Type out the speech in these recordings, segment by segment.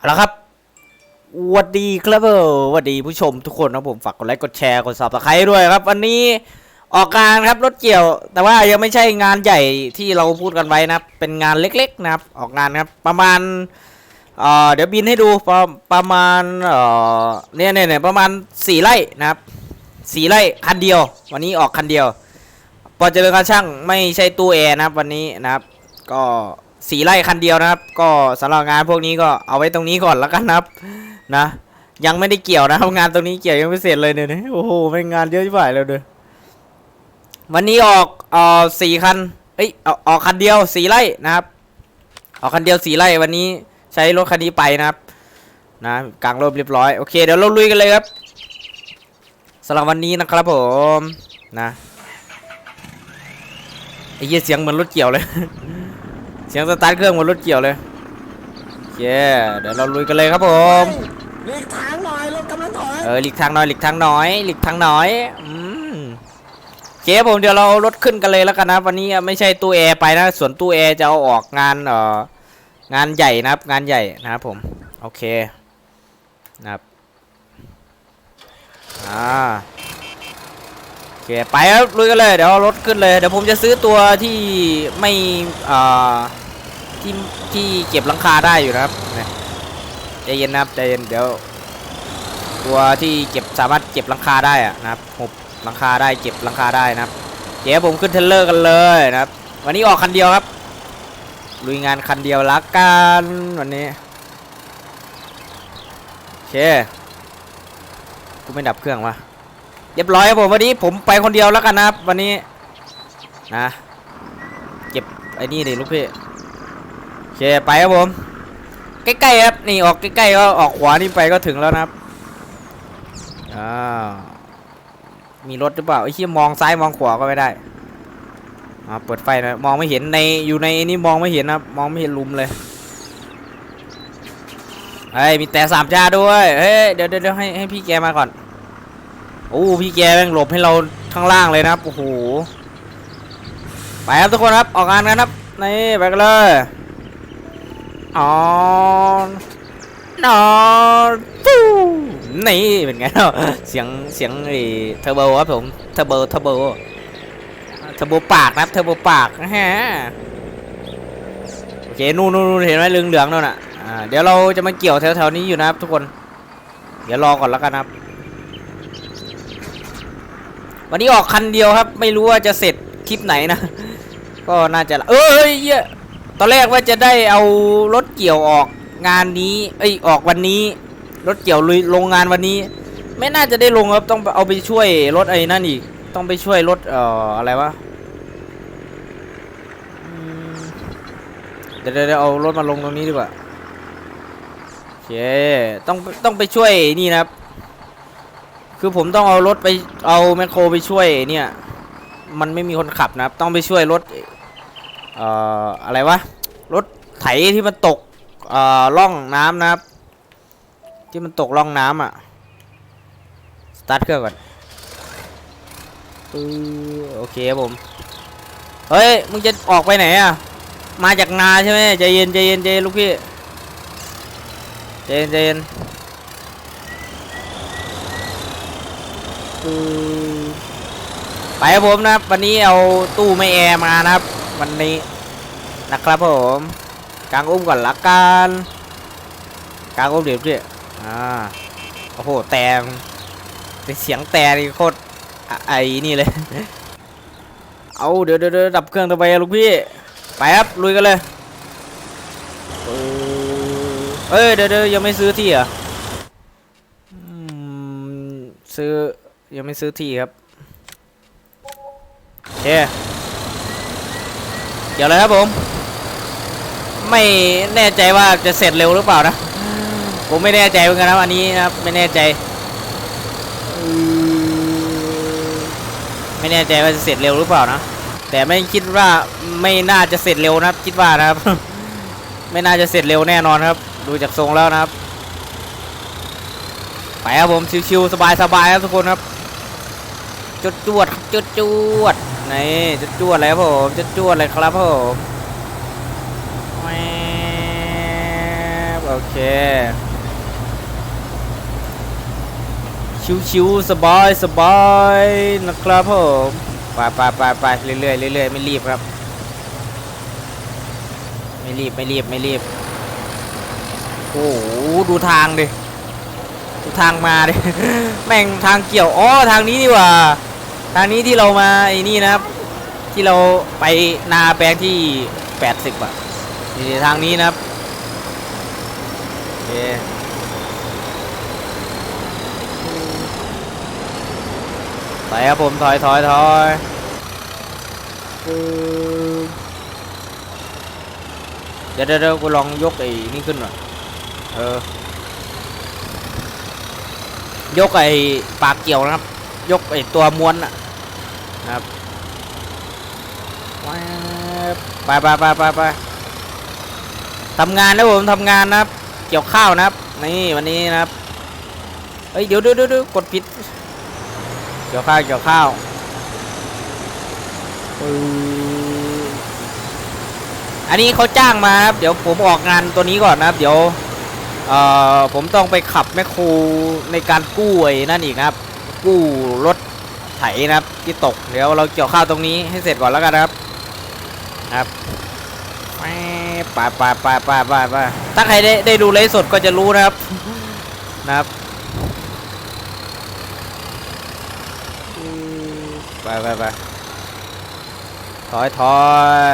เอาละครับวัสดีครับเออวัสดีผู้ชมทุกคนนะผมฝากกดไลค์กดแชร์กดซับสไครต์ด้วยครับ วันนี้ออกงานครับรถเกี่ยว แต่ว่ายังไม่ใช่งานใหญ่ที่เราพูดกันไว้นะเป็นงานเล็กๆนะครับ ออกงานครับประมาณเอ่อเดี๋ยวบินให้ดูประประมาณเอ่อเนี่ยเนี่ยเนี่ยประมาณสี่ไร่นะครับสี่ไร่คันเดียว วันนี้ออกคันเดียว พอเจอการช่างไม่ใช่ตู้แอร์นะครับวันนี้นะครับ ก็ สีไร่คันเดียวนะครับ ก็สำหรับงานพวกนี้ก็เอาไว้ตรงนี้ก่อนแล้วกันนะครับ นะ ยังไม่ได้เกี่ยวนะครับงานตรงนี้เกี่ยวยังไม่เสร็จเลยเนี่ยโอ้โหเป็นงานเยอะที่ฝ่ายแล้วเด้อวันนี้ออกเอ่อสี่คันเอ้ยอออกคันเดียวสีไร่นะครับ ออกคันเดียวสีไร่วันนี้ใช้รถคันนี้ไปนะครับ นะกลางร่มเรียบร้อยโอเคเดี๋ยวเราลุยกันเลยครับสำหรับวันนี้นะครับผมนะไอ้เหี้ยเสียงเหมือนรถเกี่ยวเลย เสียงสตาร์ทเครื่องเหมือนรถเกี่ยวเลยโอเคเดี๋ยวเราลุยกันเลยครับผมหลีกทางหน่อยรถกำลังถอยเออหลีกทางหน่อยหลีกทางหน่อยหลีกทางหน่อยอืมโอเคผมเดี๋ยวเรารถขึ้นกันเลยแล้วกันนะวันนี้ไม่ใช่ตู้แอร์ไปนะ ส่วนตู้แอร์จะเอาออกงานเอ่องานใหญ่นะครับงานใหญ่นะครับผมโอเคนะครับอ่าโอเคไปครับลุยกันเลยเดี๋ยวเอารถขึ้นเลยเดี๋ยวผมจะซื้อตัวที่ไม่เอ่อ ที่ที่เก็บหลังคาได้อยู่นะครับใจเย็นนะครับใจเย็นเดี๋ยว ตัวที่เก็บสามารถเก็บหลังคาได้อะนะครับหุบหลังคาได้เก็บหลังคาได้นะครับเดี๋ยวผมขึ้นเทรลเลอร์กันเลยนะครับ วันนี้ออกคันเดียวครับลุยงานคันเดียวละกันวันนี้โอเคกูไม่ดับเครื่องวะเรียบร้อยครับผมวันนี้ผมไปคนเดียวแล้วกันนะครับ วันนี้นะ เก็บไอ้นี่ดิลูกพี่ เคไปครับผมใกล้ๆครับนี่ออกใกล้ๆก็ออกขวานี่ไปก็ถึงแล้วนะครับอ่ามีรถหรือเปล่าไอ้เชี่มองซ้ายมองขวาก็ไม่ได้อ่าเปิดไฟหนะมองไม่เห็นในอยู่ในนี่มองไม่เห็นนะครับมองไม่เห็นลุมเลยเฮ้ยมีแต่สามจ้าด้วยเฮ้ยเดี๋ยวเดี๋ยวเดี๋ยวให้ให้พี่แกมาก่อนโอ้พี่แกแม่งหลบให้เราข้างล่างเลยนะครับโอ้โหไปครับทุกคนครับออกงานกันครับนี่ไปกันเลย อ๋อนอนตู้นี่เป็นไงเนาะเสียงเสียงไอ้เทอร์โบครับผมเทอร์โบเทอร์โบเทอร์โบปากนะครับเทอร์โบปากฮะโอเคนู่นนู่นเห็นไหมเหลืองเหลืองนั่นน่ะอ่าเดี๋ยวเราจะมาเกี่ยวแถวๆนี้อยู่นะครับทุกคน เดี๋ยวรอก่อนแล้วกันครับ วันนี้ออกคันเดียวครับ ไม่รู้ว่าจะเสร็จคลิปไหนนะ ก็น่าจะเอ้ยเหี้ย ตอนแรกว่าจะได้เอารถเกี่ยวออกงานนี้ เอ้ยออกวันนี้ รถเกี่ยวลุยลงงานวันนี้ ไม่น่าจะได้ลงครับต้องเอาไปช่วยรถไอ้นั่นอีก ต้องไปช่วยรถเอ่ออะไรวะเดี๋ยวเดี๋ยวเดี๋ยวเอารถมาลงตรงนี้ดีกว่าโอเคต้องต้องไปช่วยนี่นะครับ คือผมต้องเอารถไปเอาแมคโครไปช่วยเนี่ย มันไม่มีคนขับนะครับ ต้องไปช่วยรถ เอ่ออะไรวะรถไถที่มันตกเอ่อร่องน้ำนะครับ ที่มันตกร่องน้ำอะสตาร์ทเครื่องก่อนโอเคครับผมเฮ้ยมึงจะออกไปไหนอะมาจากนาใช่ไหมใจเย็นใจเย็นใจเย็นลูกพี่ใจเย็นใจเย็นไปครับผมนะครับวันนี้เอาตู้ไม่แอร์มานะครับ วันนี้นะครับผมกางอุ้มก่อนละกันกางอุ้มเดี๋ยวพี่อ่าโอ้โหแต่เสียงแต่นี่โคตรไอ้นี่เลย เอาเดี๋ยวเดี๋ยวดับเครื่องทำไมลูกพี่ ไปครับลุยกันเลยเอ้ยเดี๋ยวเดี๋ยวยังไม่ซื้อที่อะซื้อยังไม่ซื้อที่ครับโอเคเดี๋ยวเลยครับผม ไม่แน่ใจว่าจะเสร็จเร็วหรือเปล่านะ ผมไม่แน่ใจเหมือนกันนะครับอันนี้นะครับไม่แน่ใจ ไม่แน่ใจว่าจะเสร็จเร็วหรือเปล่านะ แต่ไม่คิดว่าไม่น่าจะเสร็จเร็วนะครับ คิดว่านะครับ ไม่น่าจะเสร็จเร็วแน่นอนครับ ดูจากทรงแล้วนะครับ ไปครับผมชิวๆสบายๆครับทุกคนครับจุดจวดจุดจวด นี่จุดจวดเลยครับผมจุดจวดเลยครับผมแหวโอเค ชิวๆสบายสบายนะครับผมไปไปไปไปเรื่อยๆเรื่อยๆไม่รีบครับ ไม่รีบไม่รีบไม่รีบโอ้โหดูทางดิดูทางมาดิ แม่งทางเกี่ยวอ๋อทางนี้นี่ว่า ทางนี้ที่เรามาไอ้นี่นะครับ ที่เราไปนาแปลงที่ 80 อะนี่ทางนี้นะครับโอเคถอยครับผมถอยถอยถอยเดี๋ยวเดี๋ยวกูลองยกไอ้นี่ขึ้นหน่อยเออยกไอ้ปากเกี่ยวนะครับ ยกไอตัวม้วนน่ะนะครับว๊บไปไปไปไปไปทำงานนะผมทำงานนะครับ เกี่ยวข้าวนะครับ นี่วันนี้นะครับเฮ้ยเดี๋ยวเดี๋ยวเดี๋ยวเดี๋ยวกดผิด เกี่ยวข้าวเกี่ยวข้าวอันนี้เขาจ้างมาครับเดี๋ยวผมออกงานตัวนี้ก่อนนะครับ เดี๋ยวเอ่อผมต้องไปขับแมคโครในการกู้ไอ้นั่นอีกครับ กู้รถไถนะครับ ที่ตกเดี๋ยวเราเกี่ยวข้าวตรงนี้ให้เสร็จก่อนแล้วกันนะครับนะครับไปไปไปไปไปไปถ้าใครได้ได้ดูไลฟ์สดก็จะรู้นะครับนะครับไปไปไปถอยถอย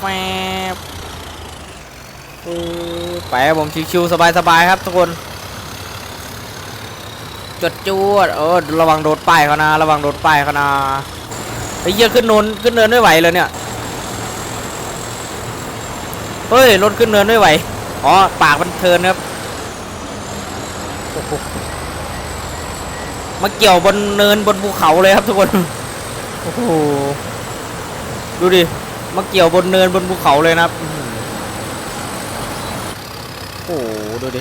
แฟบไปผมชิวๆสบายๆครับทุกคน จวดจวดเออระวังโดดป้ายเขานะ ระวังโดดป้ายเขานะไอ้เหี้ยขึ้นนนขึ้นเนินไม่ไหวเลยเนี่ยเฮ้ยรถขึ้นเนินไม่ไหวอ๋อปากมันเทินครับมาเกี่ยวบนเนินบนภูเขาเลยครับทุกคนโอ้โหดูดิมาเกี่ยวบนเนินบนภูเขาเลยนะครับโอ้โหดูดิ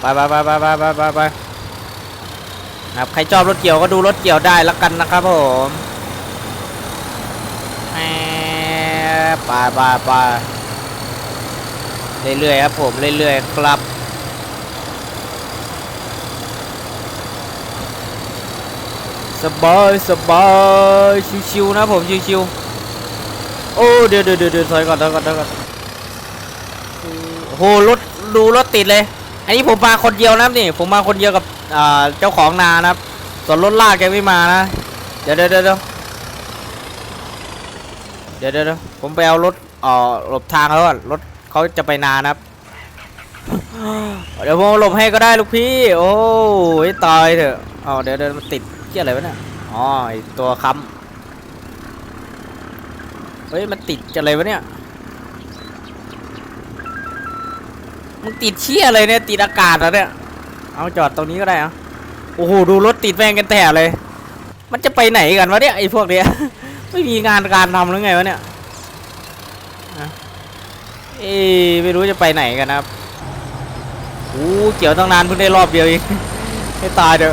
ไปไปไปไปไปไปไป ครับใครชอบรถเกี่ยวก็ดูรถเกี่ยวได้แล้วกันนะครับผมแหมปไปไปเรื่อยๆครับผมเรื่อยๆครับสบายสบายชิวๆนะผมชิวๆโอ้เดี๋ยวเดี๋ยวเดี๋ยวถอยก่อนถอยก่อนถอยก่อนโหรถดูรถติดเลย อันนี้ผมมาคนเดียวนะนี่ผมมาคนเดียวกับ เจ้าของนานะครับ ส่วนรถลากแกไม่มานะ เดี๋ยวเดี๋ยวเดี๋ยวเดี๋ยวเดี๋ยวผมไปเอารถเอ่อหลบทางเขาก่อนรถเขาจะไปนานะครับ เดี๋ยวผมหลบให้ก็ได้ลูกพี่ โอ้ยตายเถอะอ๋อเดี๋ยวเดี๋ยวมันติดเกี่ยอะไรวะเนี่ยอ๋อไอตัวค้ำเฮ้ยมันติดจะอะไรวะเนี่ยมึงติดเชี่ยอะไรเนี่ยติดอากาศเหรอเนี่ย เอาจอดตรงนี้ก็ได้อะโอ้โหดูรถติดแม่งกันแถบเลย มันจะไปไหนกันวะเนี่ยไอ้พวกเนี้ย ไม่มีงานการทำหรือไงวะเนี่ยเอ้ไม่รู้จะไปไหนกันนะครับโอ้เกี่ยวตั้งนานเพิ่งได้รอบเดียวเองให้ตายเดี๋ยว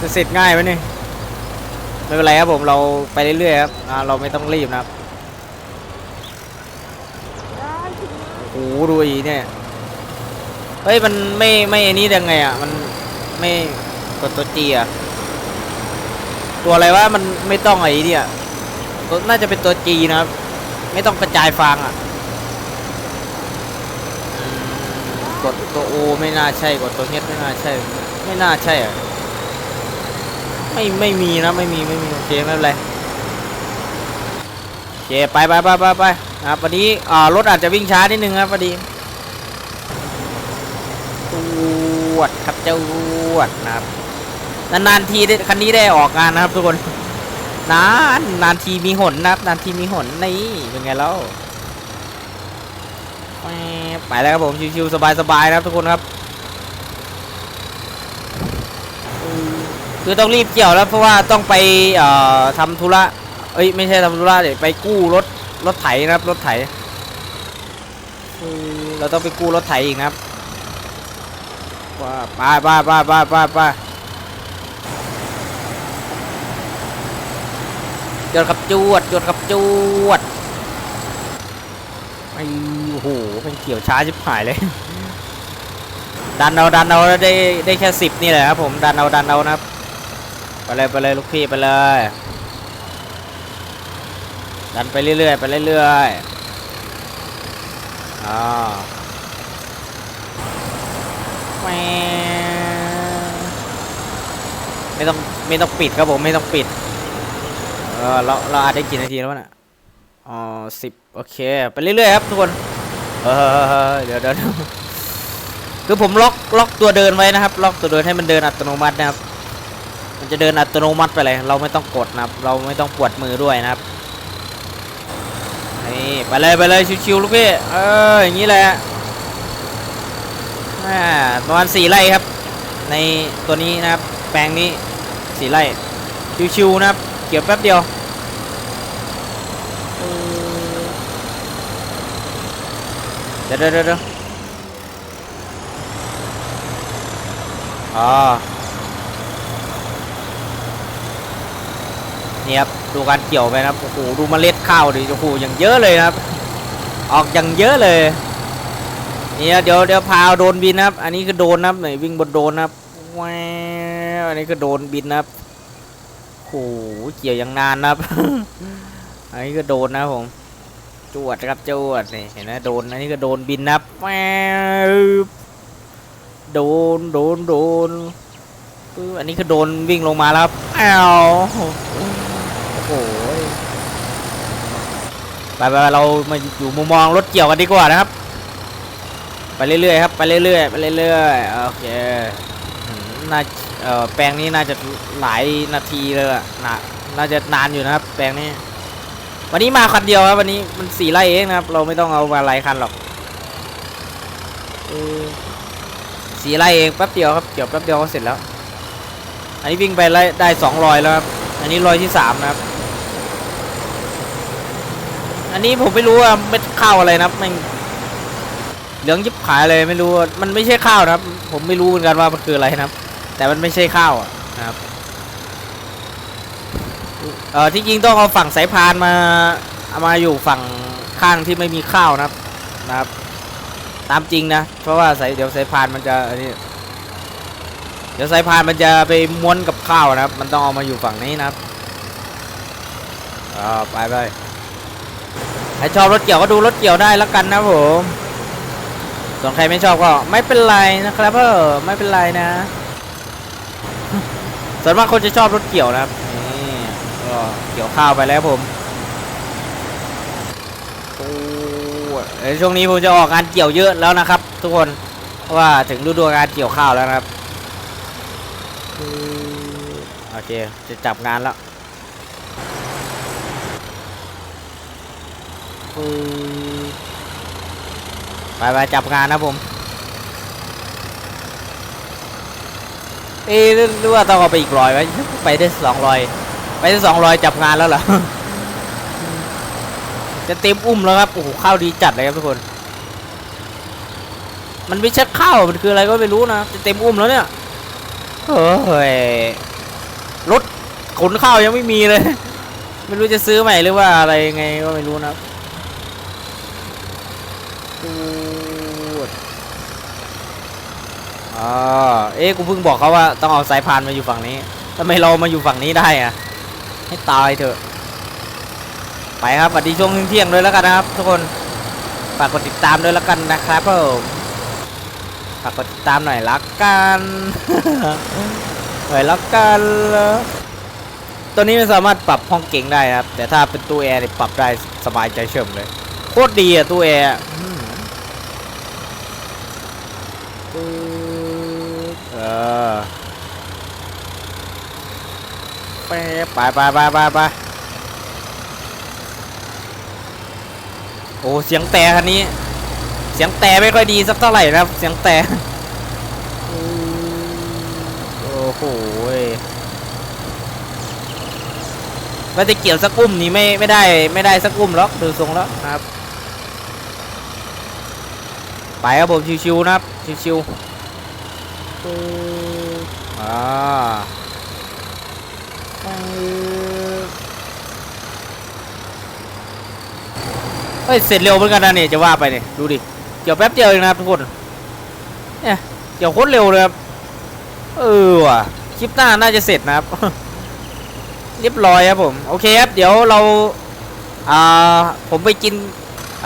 จะเสร็จง่ายไหมนี่ไม่เป็นไรครับผมเราไปเรื่อยๆครับเราไม่ต้องรีบนะครับโอ้โหดูอีเนี่ย เฮ้ยมันไม่ไม่อันนี้ยังไงอะมันไม่กดตัวจีอะตัวอะไรวะมันไม่ต้องไอ้เนี่ยตัวน่าจะเป็นตัวจีนะครับ ไม่ต้องกระจายฟางอะกดตัวโอไม่น่าใช่กดตัวเฮดไม่น่าใช่ ไม่น่าใช่อะไม่ไม่มีนะไม่มีไม่มีโอเคไม่เป็นไรโอเคไปไปไปไปไปนะครับวันนี้อ่ารถอาจจะวิ่งช้านิดนึงครับพอดี จวดครับจวดนะครับนานๆทีได้คันนี้ได้ออกงานนะครับทุกคนนานนานทีมีหนนะครับนานทีมีหนนี่เป็นไงแล้วไปแล้วครับผมชิวๆสบายๆนะครับทุกคนครับคือต้องรีบเกี่ยวแล้วเพราะว่าต้องไปเอ่อทำธุระเอ้ยไม่ใช่ทำธุระเดี๋ยวไปกู้รถรถไถนะครับรถไถเออเราต้องไปกู้รถไถอีกนะครับ ไปไปไปไปไปไปจวดกับจวดจวดกับจวดไอ้โหเป็นเกี่ยวช้าชิบหายเลย ดันเอาดันเอาได้ได้แค่สิบนี่แหละครับผมดันเอาดันเอานะครับไปเลยไปเลยลูกพี่ไปเลย ดันไปเรื่อยๆไปเรื่อยๆอ่า แหม่ไม่ต้องไม่ต้องปิดครับผมไม่ต้องปิด เออเราเราอาจได้กี่นาทีแล้ววะน่ะอ๋อสิบโอเค ไปเรื่อยๆครับทุกคน เออเดี๋ยวเดี๋ยวคือผมล็อกล็อกตัวเดินไว้นะครับ ล็อกตัวเดินให้มันเดินอัตโนมัตินะครับ มันจะเดินอัตโนมัติไปเลย เราไม่ต้องกดนะครับ เราไม่ต้องปวดมือด้วยนะครับนี่ไปเลยไปเลยชิวๆลูกพี่เอออย่างนี้แหละ ประมาณสี่ไร่ครับ ในตัวนี้นะครับแปลงนี้สี่ไร่ชิวๆนะครับ เกี่ยวแป๊บเดียวเดี๋ยวเดี๋ยวเดี๋ยวอ๋อนี่ครับดูการเกี่ยวไปนะครับโอ้โหดูเมล็ดข้าวดิโอ้โหอย่างเยอะเลยนะครับ ออกอย่างเยอะเลย เนี่ยเดี๋ยวเดี๋ยวพาโดนบินนะครับ อันนี้คือโดนนะครับไหนวิ่งบนโดนนะครับแววอันนี้คือโดนบินนะครับโหเกี่ยวอย่างนานนะครับ อันนี้ก็โดนนะผมจวดครับจวดนี่เห็นไหมโดนอันนี้ก็โดนบินนะครับแววโดนโดนโดนอันนี้คือโดนวิ่งลงมาแล้วครับอ้าวโอ้โหไปไปเรามาอยู่มุมมองรถเกี่ยวกันดีกว่านะครับ ไปเรื่อยๆครับไปเรื่อยๆไปเรื่อยๆโอเคน่าเอ่อแปลงนี้น่าจะหลายนาทีเลยอะน่าน่าจะนานอยู่นะครับ แปลงนี้ วันนี้มาคันเดียวครับวันนี้มันสี่ไร่เองนะครับ เราไม่ต้องเอามาหลายคันหรอกสี่ไร่เองแป๊บเดียวครับเกี่ยวแป๊บเดียวก็เสร็จแล้ว อันนี้วิ่งไปไล่ได้สองรอยแล้วครับอันนี้รอยที่สามนะครับ อันนี้ผมไม่รู้ว่าเม็ดข้าวอะไรนะครับมัน เหลืองยิบขายเลยไม่รู้มันไม่ใช่ข้าวนะครับ ผมไม่รู้เหมือนกันว่ามันคืออะไรนะครับ แต่มันไม่ใช่ข้าวนะครับเออที่จริงต้องเอาฝั่งสายพานมาเอามาอยู่ฝั่งข้างที่ไม่มีข้าวนะครับนะครับ ตามจริงนะ เพราะว่าสายเดี๋ยวสายพานมันจะอันนี้เดี๋ยวสายพานมันจะไปม้วนกับข้าวนะครับ มันต้องเอามาอยู่ฝั่งนี้นะครับอ่าไปไปใครชอบรถเกี่ยวก็ดูรถเกี่ยวได้แล้วกันนะผม ส่วนใครไม่ชอบก็ไม่เป็นไรนะครับเออไม่เป็นไรนะ ส่วนมากคนจะชอบรถเกี่ยวนะครับนี่ก็เกี่ยวข้าวไปแล้วผมโอ้ยช่วงนี้ผมจะออกงานเกี่ยวเยอะแล้วนะครับ ทุกคนเพราะว่าถึงฤดูการเกี่ยวข้าวแล้วนะครับโอเคจะจับงานแล้ว ไปไปจับงานนะผมเอ๊ะหรือหรือว่าต้องเอาไปอีกร้อยไหมไปได้สองร้อยไปได้สองร้อยจับงานแล้วเหรอจะเต็มอุ้มแล้วครับโอ้โหข้าวดีจัดเลยครับทุกคน มันไม่ใช่ข้าวมันคืออะไรก็ไม่รู้นะจะเต็มอุ้มแล้วเนี่ยเฮ้ยรถขนข้าวยังไม่มีเลย ไม่รู้จะซื้อใหม่หรือว่าอะไรยังไงก็ไม่รู้นะครับตูด อ๋อเอ๊ะกูเพิ่งบอกเขาว่าต้องเอาสายพานมาอยู่ฝั่งนี้ทำไมเรามาอยู่ฝั่งนี้ได้อะให้ตายเถอะ ไปครับสวัสดีช่วงเที่ยงด้วยแล้วกันนะครับ ทุกคนฝากกดติดตามด้วยแล้วกันนะครับผมฝากกดติดตามหน่อยละกันหน่อยละกันตัวนี้มันสามารถปรับห้องเก่งได้ครับ แต่ถ้าเป็นตู้แอร์ปรับได้สบายใจเฉิมเลย โคตรดีอะตู้แอร์ ออไปไปไปไปไปไปโอ้เสียงแต่คันนี้ เสียงแต่ไม่ค่อยดีสักเท่าไหร่นะครับ เสียงแต่โอ้โหยว่าจะเกี่ยวสักอุ้มนี่ไม่ไม่ได้ไม่ได้สักอุ้มหรอกดูทรงแล้วนะครับ ไปครับผมชิวๆนะครับชิวๆ ปึ๊บอ่าปึ๊บฮ้ย เสร็จเร็วเหมือนกันนะเนี่ยจะว่าไปเนี่ยดูดิ เกี่ยวแป๊บเดียวเองนะครับทุกคน เนี่ย เกี่ยวโคตรเร็วเลยครับ เออว่ะ คลิปหน้าน่าจะเสร็จนะครับ เรียบร้อยครับผม โอเคครับ เดี๋ยวเรา อ่า ผมไปกิน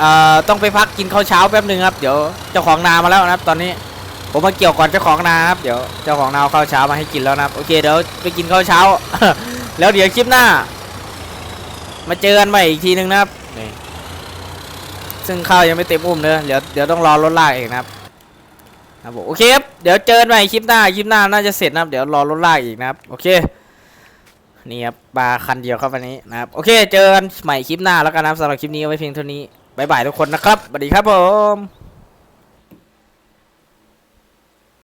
อ่า ต้องไปพักกินข้าวเช้าแป๊บหนึ่งครับ เดี๋ยวเจ้าของนามาแล้วนะครับ ตอนนี้ ผมมาเกี่ยวก่อนเจ้าของนาครับเดี๋ยวเจ้าของนาเอาข้าวเช้ามาให้กินแล้วนะครับโอเคเดี๋ยวไปกินข้าวเช้า แล้วเดี๋ยวคลิปหน้า มาเจอกันใหม่อีกทีนึงนะครับนี่ซึ่งข้าวยังไม่เต็มอุ้มเลยเดี๋ยวเดี๋ยวต้องรอรถลากเองนะครับครับผมโอเคครับเดี๋ยวเจอกันใหม่คลิปหน้าคลิปหน้าน่าจะเสร็จนะครับ เดี๋ยวรอรถลากอีกนะครับ โอเคนี่ครับปลาคันเดียวครับวันนี้นะครับโอเค เจอกันใหม่คลิปหน้าแล้วกันนะครับสำหรับคลิปนี้เอาไว้เพียงเท่านี้บ๊ายบายทุกคนนะครับสวัสดีครับผม